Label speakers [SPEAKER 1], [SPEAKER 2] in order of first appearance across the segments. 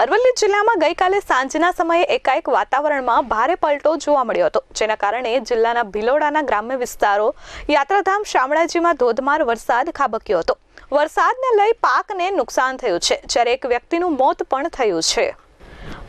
[SPEAKER 1] અરવલ્લી જિલ્લામાં ગઈકાલે સાંજના સમયે એકાએક વાતાવરણમાં ભારે પલટો જોવા મળ્યો હતો, જેના કારણે જિલ્લાના ભિલોડાના ગ્રામ્ય વિસ્તારો યાત્રાધામ શામળાજીમાં ધોધમાર વરસાદ ખાબક્યો હતો. વરસાદને લઈ પાકને નુકસાન થયું છે, જ્યારે એક વ્યક્તિનું મોત પણ થયું છે.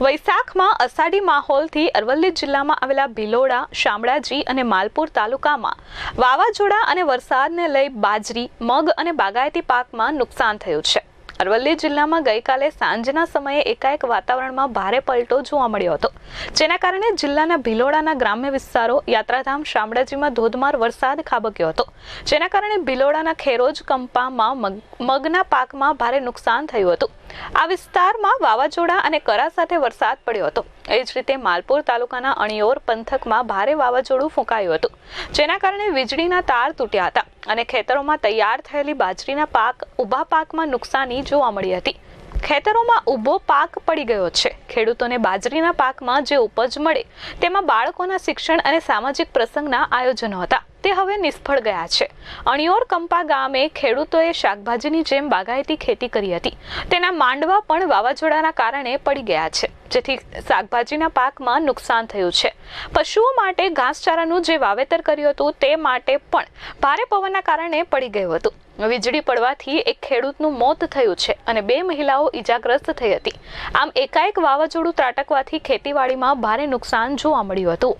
[SPEAKER 1] વૈશાખમાં અષાઢી માહોલથી અરવલ્લી જિલ્લામાં આવેલા ભિલોડા, શામળાજી અને માલપુર તાલુકામાં વાવાઝોડા અને વરસાદને લઈ બાજરી, મગ અને બાગાયતી પાકમાં નુકસાન થયું છે. અરવલ્લી જિલ્લામાં ગઈકાલે સાંજના સમયે એકાએક વાતાવરણમાં ભારે પલટો જોવા મળ્યો હતો. જેના કારણે જિલ્લાના ભિલોડાના ગ્રામ્ય વિસ્તારો યાત્રાધામ શામળાજીમાં ધોધમાર વરસાદ ખાબક્યો હતો. જેના કારણે ભિલોડાના ખેરોજ કંપામાં મગ- મગના પાકમાં ભારે નુકસાન થયું હતું. આ વિસ્તારમાં વાવાઝોડા અને કરા સાથે વરસાદ પડ્યો હતો. એ જ રીતે માલપુર તાલુકાના અણિયોર પંથકમાં ભારે વાવાઝોડું ફૂંકાયું હતું. જેના કારણે વીજળીના તાર તૂટ્યા હતા અને ખેતરોમાં તૈયાર થયેલી બાજરીના પાક, ઊભા પાકમાં નુકસાની જોવા મળી હતી. ખેતરોમાં ઊભો પાક પડી ગયો છે. ખેડૂતોને બાજરીના પાકમાં જે ઉપજ મળે, તેમાં બાળકોના શિક્ષણ અને સામાજિક પ્રસંગના આયોજનો હતા. તે હવે નિષ્ફળ ગયા છે. અણિયોર કંપા ગામે ખેડૂતોએ શાકભાજીની જેમ બાગાયતી ખેતી કરી હતી. તેના માંડવા પણ વાવાઝોડાના કારણે પડી ગયા છે. જેથી શાકભાજીના પાકમાં નુકસાન થયું છે. પશુઓ માટે ઘાસચારાનું જે વાવેતર કર્યું હતું તે માટે પણ ભારે પવનના કારણે પડી ગયું હતું. વીજળી પડવાથી એક ખેડૂતનું મોત થયું છે અને બે મહિલાઓ ઈજાગ્રસ્ત થઈ હતી. આમ એકાએક વાવાઝોડું ત્રાટકવાથી ખેતીવાડીમાં ભારે નુકસાન જોવા મળ્યું હતું.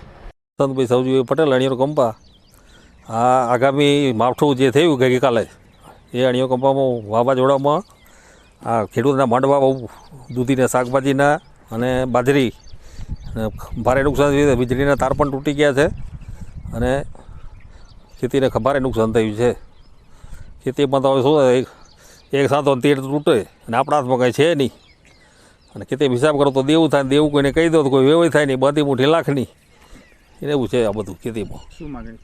[SPEAKER 2] સંતભાઈ સૌજી પટેલ અણિયોર કંપા. આ આગામી માવઠું જે થયું ગઈકાલે, એ અણિયો કંપામાં વાવાઝોડામાં આ ખેડૂતના માંડવા બહુ દૂધીના શાકભાજીના અને બાજરી. અને ભારે નુકસાન થયું છે. વીજળીના તાર પણ તૂટી ગયા છે. અને ખેતીને ભારે નુકસાન થયું છે. ખેતીમાં તો હવે શું થાય, એક એક સાથો તીર તૂટે. અને આપણા હાથમાં કંઈ છે નહીં. અને ખેતી હિસાબ કરો તો દેવું થાય ને દેવું કોઈને કહી દો તો કોઈ વેવાય થાય નહીં. બધી મોટી લાખની. એવું છે આ બધું ખેતીમાં.
[SPEAKER 3] શું માગણી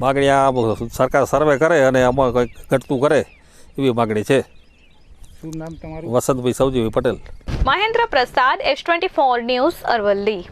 [SPEAKER 2] માગણી આ સરકાર સર્વે કરે અને આમાં કંઈક ઘટતું કરે એવી માગણી છે.
[SPEAKER 3] શું નામ તમારું?
[SPEAKER 2] Vasantbhai Saujibhai Patel.
[SPEAKER 1] Mahendra Prasad S twenty four news Aravalli.